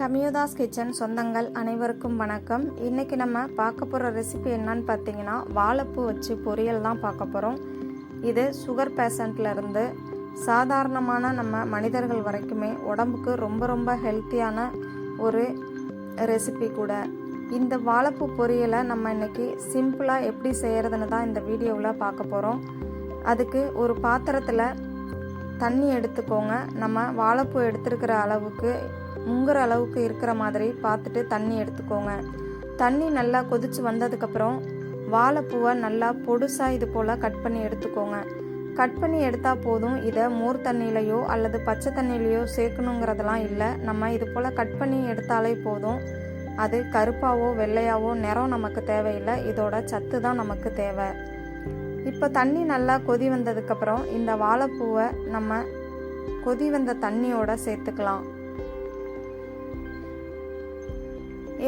கமியோதாஸ் kitchen சொந்தங்கள் அனைவருக்கும் வணக்கம். இன்றைக்கி நம்ம பார்க்க போகிற ரெசிபி என்னன்னு பார்த்தீங்கன்னா வாழைப்பூ வச்சு பொரியல் தான் பார்க்க போகிறோம் இது சுகர் பேஷண்ட்லேருந்து சாதாரணமான நம்ம மனிதர்கள் வரைக்குமே உடம்புக்கு ரொம்ப ரொம்ப ஹெல்த்தியான ஒரு ரெசிபி கூட. இந்த வாழைப்பூ பொரியலை நம்ம இன்றைக்கி சிம்பிளாக எப்படி செய்கிறதுன்னு தான் இந்த வீடியோவில் பார்க்க போகிறோம் அதுக்கு ஒரு பாத்திரத்தில் தண்ணி எடுத்துக்கோங்க. நம்ம வாழைப்பூ எடுத்துருக்கிற அளவுக்கு முங்குற அளவுக்கு இருக்கிற மாதிரி பார்த்துட்டு தண்ணி எடுத்துக்கோங்க. தண்ணி நல்லா கொதித்து வந்ததுக்கப்புறம் வாழைப்பூவை நல்லா பொடுசாக இது போல் கட் பண்ணி எடுத்துக்கோங்க. கட் பண்ணி எடுத்தால் போதும். இதை மோர் தண்ணியிலையோ அல்லது பச்சை தண்ணியிலையோ சேர்க்கணுங்கிறதெல்லாம் இல்லை. நம்ம இது போல் கட் பண்ணி எடுத்தாலே போதும். அது கருப்பாவோ வெள்ளையாவோ நிறம் நமக்கு தேவையில்லை. இதோட சத்து தான் நமக்கு தேவை. இப்போ தண்ணி நல்லா கொதி வந்ததுக்கப்புறம் இந்த வாழைப்பூவை நம்ம கொதி வந்த தண்ணியோட சேர்த்துக்கலாம்.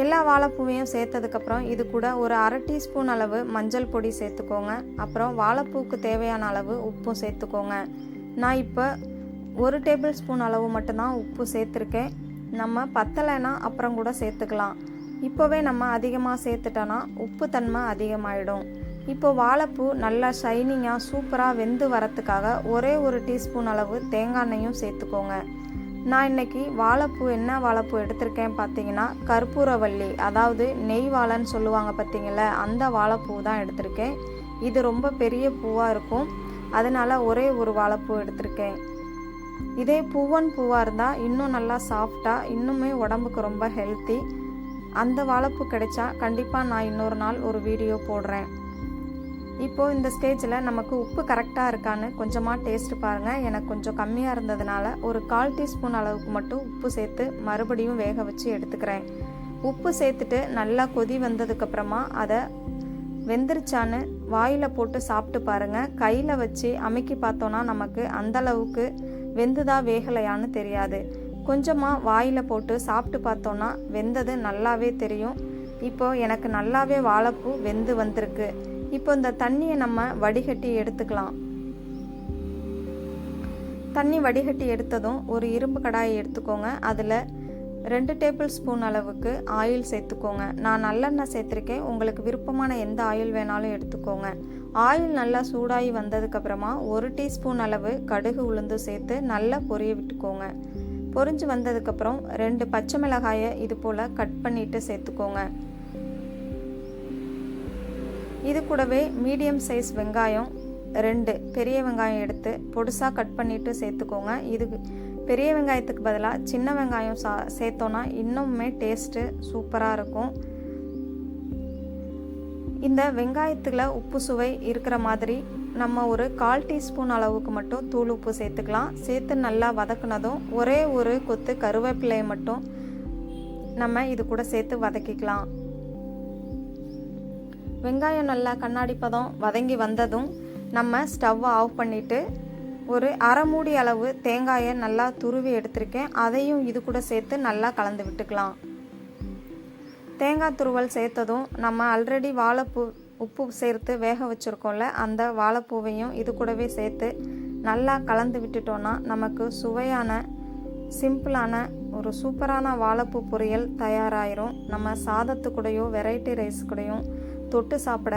எல்லா வாழைப்பூவையும் சேர்த்ததுக்கப்புறம் இது கூட ஒரு அரை டீஸ்பூன் அளவு மஞ்சள் பொடி சேர்த்துக்கோங்க. அப்புறம் வாழைப்பூவுக்கு தேவையான அளவு உப்பும் சேர்த்துக்கோங்க. நான் இப்போ ஒரு டேபிள் ஸ்பூன் அளவு மட்டும்தான் உப்பு சேர்த்துருக்கேன். நம்ம பத்தலைன்னா அப்புறம் கூட சேர்த்துக்கலாம். இப்போவே நம்ம அதிகமாக சேர்த்துட்டோன்னா உப்பு தன்மை அதிகமாகிடும் இப்போ வாழைப்பூ நல்லா ஷைனிங்காக சூப்பராக வெந்து வரத்துக்காக ஒரே ஒரு டீஸ்பூன் அளவு தேங்காய் எண்ணெயும் சேர்த்துக்கோங்க. நான் இன்னைக்கு வாழைப்பூ என்ன வாழைப்பூ எடுத்திருக்கேன் பார்த்தீங்கன்னா கற்பூரவள்ளி அதாவது நெய் வாழைன்னு சொல்லுவாங்க பார்த்தீங்களா அந்த வாழைப்பூ தான் எடுத்திருக்கேன். இது ரொம்ப பெரிய பூவாக இருக்கும். அதனால் ஒரே ஒரு வாழைப்பூ எடுத்திருக்கேன். இதே பூவன் பூவாக இருந்தால் இன்னும் நல்லா சாஃப்டாக இன்னுமே உடம்புக்கு ரொம்ப ஹெல்த்தி. அந்த வாழைப்பூ கிடைச்சா கண்டிப்பாக நான் இன்னொரு நாள் ஒரு வீடியோ போடுறேன். இப்போது இந்த ஸ்டேஜில் நமக்கு உப்பு கரெக்டாக இருக்கான்னு கொஞ்சமாக டேஸ்ட் பாருங்கள் எனக்கு கொஞ்சம் கம்மியாக இருந்ததுனால ஒரு கால் டீஸ்பூன் அளவுக்கு மட்டும் உப்பு சேர்த்து மறுபடியும் வேக வச்சு எடுத்துக்கிறேன். உப்பு சேர்த்துட்டு நல்லா கொதி வந்ததுக்கப்புறமா அதை வெந்துருச்சான்னு வாயில் போட்டு சாப்பிட்டு பாருங்கள் கையில் வச்சு அமைக்கி பார்த்தோன்னா நமக்கு அந்தளவுக்கு வெந்துதா வேகலையான்னு தெரியாது. கொஞ்சமாக வாயில் போட்டு சாப்பிட்டு பார்த்தோன்னா வெந்தது நல்லாவே தெரியும். இப்போது எனக்கு நல்லாவே வாழைப்பூ வெந்து வந்திருக்கு. இப்போ இந்த தண்ணியை நம்ம வடிகட்டி எடுத்துக்கலாம். தண்ணி வடிகட்டி எடுத்ததும் ஒரு இரும்பு கடாயை எடுத்துக்கோங்க. அதில் ரெண்டு டேபிள் ஸ்பூன் அளவுக்கு ஆயில் சேர்த்துக்கோங்க. நான் நல்லெண்ணெய் சேர்த்துருக்கேன். உங்களுக்கு விருப்பமான எந்த ஆயில் வேணாலும் எடுத்துக்கோங்க. ஆயில் நல்லா சூடாகி வந்ததுக்கப்புறமா ஒரு டீஸ்பூன் அளவு கடுகு உளுந்து சேர்த்து நல்லா பொரிய விட்டுக்கோங்க. பொரிஞ்சு வந்ததுக்கப்புறம் ரெண்டு பச்சை மிளகாயை இது போல் கட் பண்ணிவிட்டு சேர்த்துக்கோங்க. இது கூடவே மீடியம் சைஸ் வெங்காயம் ரெண்டு பெரிய வெங்காயம் எடுத்து பொடுசாக கட் பண்ணிவிட்டு சேர்த்துக்கோங்க. இது பெரிய வெங்காயத்துக்கு பதிலாக சின்ன வெங்காயம் சா சேர்த்தோன்னா இன்னுமே டேஸ்ட்டு சூப்பராக இருக்கும். இந்த வெங்காயத்தில் உப்பு சுவை இருக்கிற மாதிரி நம்ம ஒரு கால் டீஸ்பூன் அளவுக்கு மட்டும் தூள் உப்பு சேர்த்துக்கலாம். சேர்த்து நல்லா வதக்குனதும் ஒரே ஒரு கொத்து கருவேப்பிலையை மட்டும் நம்ம இது கூட சேர்த்து வதக்கிக்கலாம். வெங்காயம் நல்லா கண்ணாடி பதம் வதங்கி வந்ததும் நம்ம ஸ்டவ்வை ஆஃப் பண்ணிவிட்டு ஒரு அரை மூடி அளவு தேங்காயை நல்லா துருவி எடுத்திருக்கேன். அதையும் இது கூட சேர்த்து நல்லா கலந்து விட்டுக்கலாம். தேங்காய் துருவல் சேர்த்ததும் நம்ம ஆல்ரெடி வாழைப்பூ உப்பு சேர்த்து வேக வச்சுருக்கோம்ல அந்த வாழைப்பூவையும் இது கூடவே சேர்த்து நல்லா கலந்து விட்டுட்டோன்னா நமக்கு சுவையான சிம்பிளான ஒரு சூப்பரான வாழைப்பூ பொரியல் தயாராயிரும். நம்ம சாதத்து வெரைட்டி ரைஸ் கூடையும் தொட்டு சாப்பிட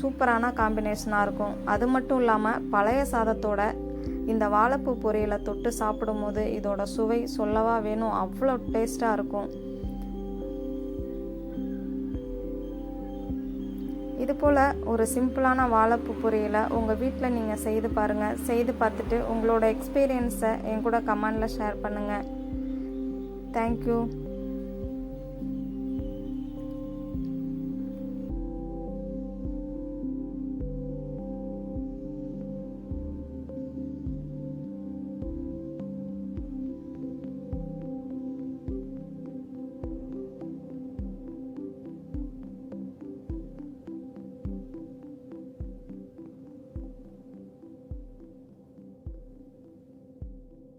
சூப்பரான காம்பினேஷனாக இருக்கும். அது மட்டும் இல்லாமல் பழைய சாதத்தோட இந்த வாழைப்பூ பொரியலை தொட்டு சாப்பிடும்போது இதோட சுவை சொல்லவா வேணும்? அவ்வளோ டேஸ்ட்டாக இருக்கும். இது போல் ஒரு சிம்பிளான வாழைப்பூ பொரியலை உங்கள் வீட்டில் நீங்கள் செய்து பாருங்கள் செய்து பார்த்துட்டு உங்களோட எக்ஸ்பீரியன்ஸை என் கூட கமெண்டில் ஷேர் பண்ணுங்கள் தேங்க்யூ